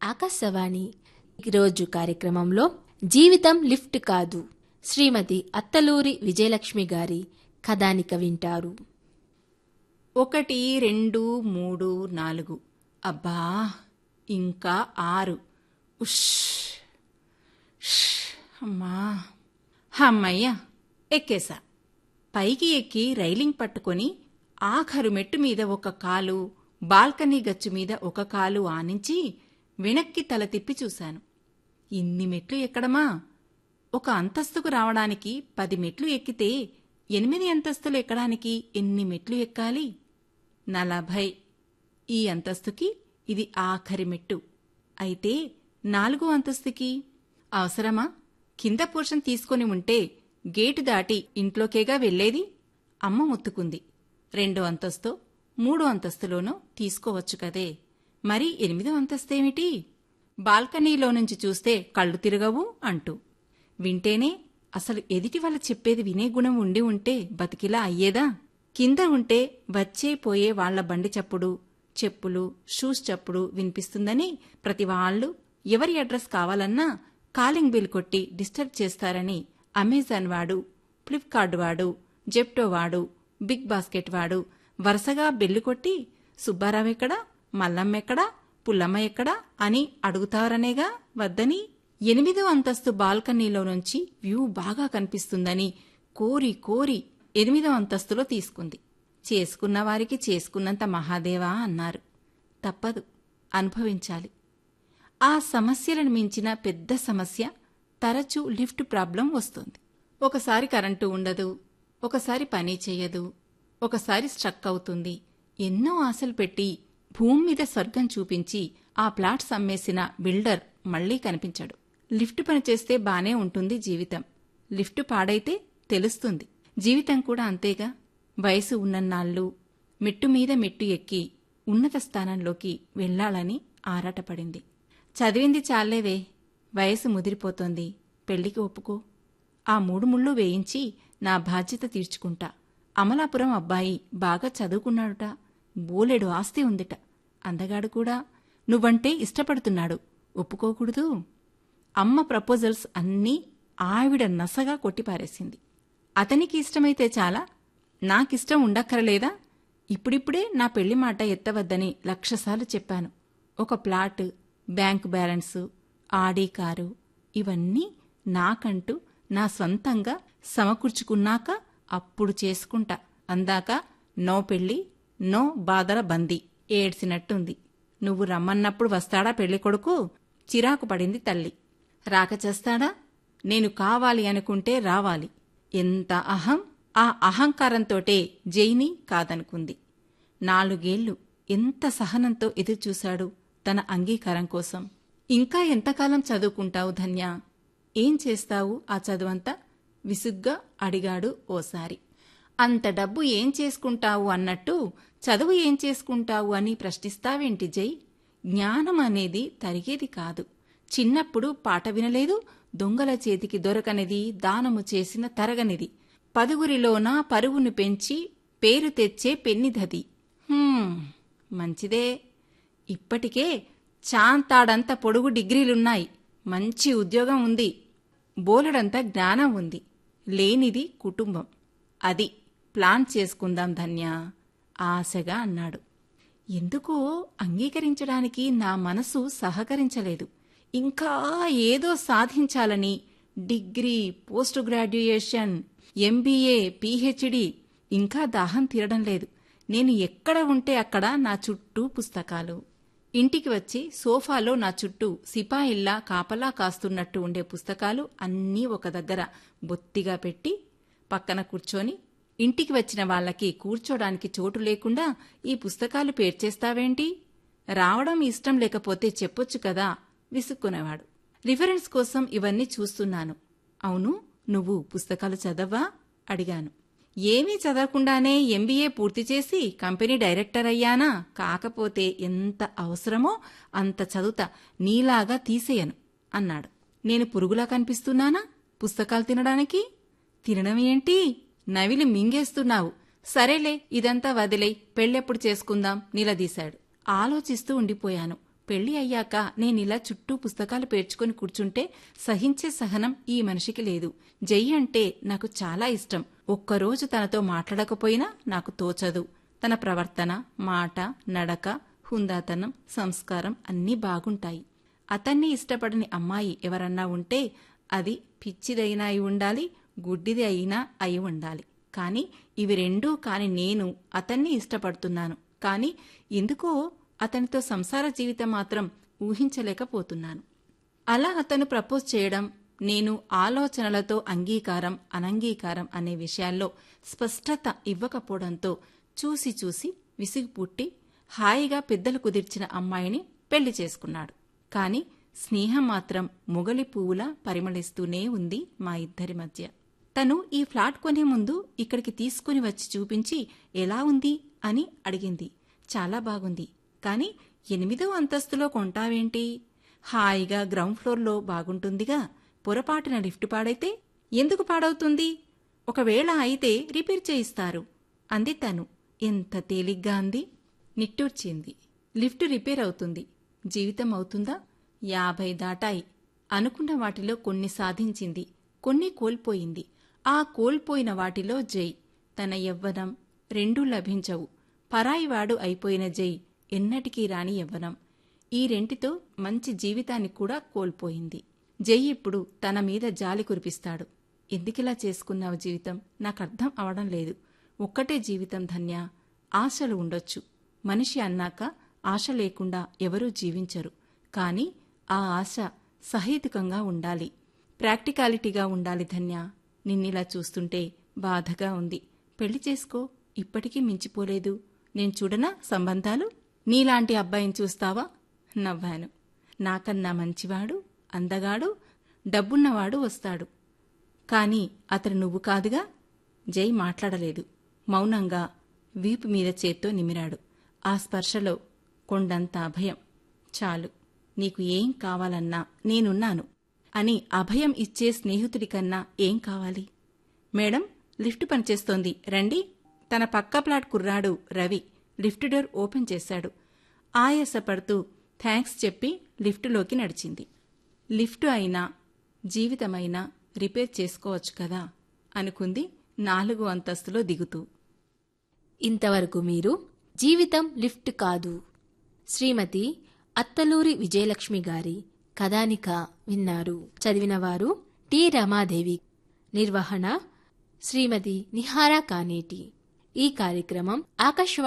ఆకాశవాణి. ఈరోజు కార్యక్రమంలో జీవితం లిఫ్ట్ కాదు శ్రీమతి అత్తలూరి విజయలక్ష్మి గారి కథానిక వింటారు. ఒకటి రెండు మూడు నాలుగు. అబ్బా ఇంకా ఆరు. ఉష్ అమ్మా. అమ్మయ్య ఎక్కేసా పైకి ఎక్కి రైలింగ్ పట్టుకొని ఆఖరు మెట్టు మీద ఒక కాలు బాల్కనీ గచ్చు మీద ఒక కాలు ఆనించి వెనక్కి తల తిప్పి చూశాను. ఇన్ని మెట్లు ఎక్కడమా? ఒక అంతస్తుకు రావడానికి పది మెట్లు ఎక్కితే ఎనిమిది అంతస్తులు ఎక్కడానికి ఎన్ని మెట్లు ఎక్కాలి? నలభై. ఈ అంతస్తుకి ఇది ఆఖరి మెట్టు. అయితే నాలుగో అంతస్తుకి అవసరమా? కింద పోర్షన్ తీసుకొని ఉంటే గేటు దాటి ఇంట్లోకేగా వెళ్ళేది అమ్మ ముత్తుకుంది. రెండో అంతస్తు మూడో అంతస్తులోనూ తీసుకోవచ్చు కదే. మరి ఎనిమిదో అంతస్తేమిటి? బాల్కనీలో నుంచి చూస్తే కళ్ళు తిరగవు అంటూ. వింటేనే అసలు ఎదిటి వాళ్ళ చెప్పేది వినే గుణం ఉండి ఉంటే బతికిలా అయ్యేదా? కింద ఉంటే వచ్చే పోయే వాళ్ళ బండి చప్పుడు చెప్పులు షూస్ చప్పుడు వినిపిస్తుందని ప్రతి వాళ్ళు ఎవరి అడ్రస్ కావాలన్నా కాలింగ్ బిల్ కొట్టి డిస్టర్బ్ చేస్తారని అమెజాన్ వాడు ఫ్లిప్కార్ట్ వాడు జెప్టో వాడు బిగ్ బాస్కెట్ వాడు వరుసగా బెల్లు కొట్టి సుబ్బారావు ఎక్కడా? మల్లమ్మ ఎక్కడా పుల్లమ్మ ఎక్కడా అని అడుగుతారనేగా వద్దని ఎనిమిదో అంతస్తు బాల్కనీలో నుంచి వ్యూ బాగా కనిపిస్తుందని కోరి కోరి ఎనిమిదో అంతస్తులో తీసుకుంది. చేసుకున్న వారికి చేసుకున్నంత మహాదేవా అన్నారు. తప్పదు అనుభవించాలి. ఆ సమస్యలను మించిన పెద్ద సమస్య తరచూ లిఫ్ట్ ప్రాబ్లం వస్తుంది. ఒకసారి కరెంటు ఉండదు ఒకసారి పని చేయదు ఒకసారి స్ట్రక్ అవుతుంది. ఎన్నో ఆశలు పెట్టి భూమి మీద స్వర్గం చూపించి ఆ ప్లాట్స్ అమ్మేసిన బిల్డర్ మళ్ళీ కనిపించాడు. లిఫ్ట్ పనిచేస్తే బానే ఉంటుంది జీవితం. లిఫ్ట్ పాడైతే తెలుస్తుంది. జీవితం కూడా అంతేగా. వయసు ఉన్నన్నాళ్ళు మెట్టు మీద మెట్టు ఎక్కి ఉన్నత స్థానంలోకి వెళ్ళాలని ఆరాటపడింది. చదివింది చాలేవే. వయసు ముదిరిపోతోంది. పెళ్ళికి ఒప్పుకో. ఆ మూడు ముళ్ళు వేయించి నా బాధ్యత తీర్చుకుంటా. అమలాపురం అబ్బాయి బాగా చదువుకున్నాడుట. బోలెడు ఆస్తి ఉందిట. అందగాడు కూడా నువ్వంటే ఇష్టపడుతున్నాడు. ఒప్పుకోకూడదు. అమ్మ ప్రపోజల్స్ అన్నీ ఆవిడ నసగా కొట్టిపారేసింది. అతనికి ఇష్టమైతే చాలా నాకిష్టం ఉండక్కరలేదా? ఇప్పుడిప్పుడే నా పెళ్ళి మాట ఎత్తవద్దని లక్షసార్లు చెప్పాను. ఒక plot bank balance Audi car ఇవన్నీ నాకంటూ నా సొంతంగా సమకూర్చుకున్నాక అప్పుడు చేసుకుంటా. అందాక నో పెళ్ళి నో బాధల బందీ. ఏడ్చినట్టుంది. నువ్వు రమ్మన్నప్పుడు వస్తాడా పెళ్ళి కొడుకు? చిరాకు పడింది తల్లి. రాక చేస్తాడా? నేను కావాలి అనుకుంటే రావాలి. ఎంత అహం? ఆ అహంకారంతోటే జైని కాదనుకుంది. నాలుగేళ్ళు ఎంత సహనంతో ఎదురుచూశాడు తన అంగీకారం కోసం. ఇంకా ఎంతకాలం చదువుకుంటావు ధన్య? ఏం చేస్తావు ఆ చదువంతా? విసుగ్గా అడిగాడు ఓసారి. అంత డబ్బు ఏం చేసుకుంటావు అన్నట్టు చదువు ఏం చేసుకుంటావు అని ప్రశ్నిస్తావేంటి జై? జ్ఞానం అనేది తరిగేది కాదు. చిన్నప్పుడు పాట వినలేదు దొంగల చేతికి దొరకనిది దానము చేసిన తరగనిది. పదుగురిలోన పరువును పెంచి పేరు తెచ్చే పెన్నిదది మంచిదే. ఇప్పటికే చాంతాడంత పొడుగు డిగ్రీలున్నాయి. మంచి ఉద్యోగం ఉంది. బోలెడంత జ్ఞానం ఉంది. లేనిది కుటుంబం. అది ప్లాన్ చేసుకుందాం ధన్య ఆశగా అన్నాడు. ఎందుకో అంగీకరించడానికి నా మనసు సహకరించలేదు. ఇంకా ఏదో సాధించాలని degree post graduation MBA PhD ఇంకా దాహం తీరడం లేదు. నేను ఎక్కడ ఉంటే అక్కడ నా చుట్టూ పుస్తకాలు. ఇంటికి వచ్చి సోఫాలో నా చుట్టూ సిపాయిల్లా కాపలా కాస్తున్నట్టు ఉండే పుస్తకాలు అన్నీ ఒక దగ్గర బొత్తిగా పెట్టి పక్కన కూర్చొని ఇంటికి వచ్చిన వాళ్ళకి కూర్చోడానికి చోటు లేకుండా ఈ పుస్తకాలు పేర్చేస్తావేంటి? రావడం ఇష్టం లేకపోతే చెప్పొచ్చు కదా? విసుక్కునేవాడు. రిఫరెన్స్ కోసం ఇవన్నీ చూస్తున్నాను. అవును నువ్వు పుస్తకాలు చదవా? అడిగాను. ఏమీ చదవకుండానే ఎంబీఏ పూర్తి చేసి కంపెనీ డైరెక్టర్ అయ్యానా? కాకపోతే ఎంత అవసరమో అంత చదువుతా నీలాగా తీసేయను అన్నాడు. నేను పురుగులా కనిపిస్తున్నానా? పుస్తకాలు తినడానికి? తినడం ఏంటి? నవిలి మింగేస్తున్నావు. సరేలే ఇదంతా వదిలే పెళ్ళెప్పుడు చేసుకుందాం నిలదీశాడు. ఆలోచిస్తూ ఉండిపోయాను. పెళ్ళి అయ్యాక నేనిలా చుట్టూ పుస్తకాలు పేర్చుకొని కూర్చుంటే సహించే సహనం ఈ మనిషికి లేదు. జై అంటే నాకు చాలా ఇష్టం. ఒక్కరోజు తనతో మాట్లాడకపోయినా నాకు తోచదు. తన ప్రవర్తన మాట నడక హుందాతనం సంస్కారం అన్నీ బాగుంటాయి. అతన్ని ఇష్టపడని అమ్మాయి ఎవరన్నా ఉంటే అది పిచ్చిదైనా అయి ఉండాలి గుడ్డిది అయినా అయి ఉండాలి. కానీ ఇవి రెండూ కాని నేను అతన్ని ఇష్టపడుతున్నాను. కాని ఎందుకో అతనితో సంసార జీవితం మాత్రం ఊహించలేకపోతున్నాను. అలా అతను ప్రపోజ్ చేయడం నేను ఆలోచనలతో అంగీకారం అనంగీకారం అనే విషయాల్లో స్పష్టత ఇవ్వకపోవడంతో చూసి చూసి విసిగి పుట్టి హాయిగా పెద్దలు కుదిర్చిన అమ్మాయిని పెళ్ళి చేసుకున్నాడు. కాని స్నేహం మాత్రం మొగలి పువ్వులా పరిమళిస్తూనే ఉంది మా ఇద్దరి మధ్య. తను ఈ ఫ్లాట్ కొనే ముందు ఇక్కడికి తీసుకుని వచ్చి చూపించి ఎలా ఉంది? అని అడిగింది. చాలా బాగుంది. కాని ఎనిమిదో అంతస్తులో కొంటావేంటి? హాయిగా గ్రౌండ్ ఫ్లోర్లో బాగుంటుందిగా. పొరపాటున లిఫ్ట్ పాడైతే ఎందుకు పాడవుతుంది? ఒకవేళ అయితే రిపేర్ చేయిస్తారు. అంది తను. ఎంత తేలిగ్గా అంది? నిట్టూర్చింది. లిఫ్ట్ రిపేర్ అవుతుంది. జీవితం అవుతుందా? యాభై దాటాయి. అనుకున్న వాటిలో కొన్ని సాధించింది. కొన్ని కోల్పోయింది. ఆ కోల్పోయిన వాటిలో జై. తన యవ్వనం రెండూ లభించవు. పరాయివాడు అయిపోయిన జై ఎన్నటికీ రాని యవ్వనం. ఈ రెంటితో మంచి జీవితాన్ని కూడా కోల్పోయింది. జై ఇప్పుడు తన మీద జాలి కురిపిస్తాడు. ఎందుకిలా చేసుకున్నావు జీవితం? నాకు అర్థం అవడం లేదు. ఒక్కటే జీవితం ధన్య ఆశలు ఉండొచ్చు. మనిషి అన్నాక ఆశ లేకుండా ఎవరూ జీవించరు. కాని ఆ ఆశ సహేతుకంగా ఉండాలి. ప్రాక్టికాలిటీగా ఉండాలి ధన్య. నిన్నిలా చూస్తుంటే బాధగా ఉంది. పెళ్ళి చేసుకో. ఇప్పటికీ మించిపోలేదు. నేను చూడనా సంబంధాలు? నీలాంటి అబ్బాయిని చూస్తావా? నవ్వాను. నాకన్నా మంచివాడు అందగాడు డబ్బున్నవాడు వస్తాడు. కాని అతడు నువ్వు కాదుగా? జై మాట్లాడలేదు. మౌనంగా వీపు మీద చేత్తో నిమిరాడు. ఆ స్పర్శలో కొండంత అభయం. చాలు. నీకు ఏం కావాలన్నా నేనున్నాను. అని అభయం ఇచ్చే స్నేహితుడి కన్నా ఏం కావాలి? మేడం లిఫ్ట్ పనిచేస్తోంది. రండి. తన పక్క ప్లాట్ కుర్రాడు రవి లిఫ్ట్ డోర్ ఓపెన్ చేశాడు. ఆయాసపడుతూ థ్యాంక్స్ చెప్పి లిఫ్టులోకి నడిచింది. లిఫ్ట్ అయినా జీవితమైనా రిపేర్ చేసుకోవచ్చు కదా? అనుకుంది నాలుగు అంతస్తులో దిగుతూ. ఇంతవరకు మీరు జీవితం లిఫ్ట్ కాదు. శ్రీమతి అత్తలూరి విజయలక్ష్మి గారి కథానిక విన్నారు. చదివినవారు టి రమాదేవి. నిర్వహణ శ్రీమతి నిహారా కానేటి. ఈ కార్యక్రమం ఆకాశవాణి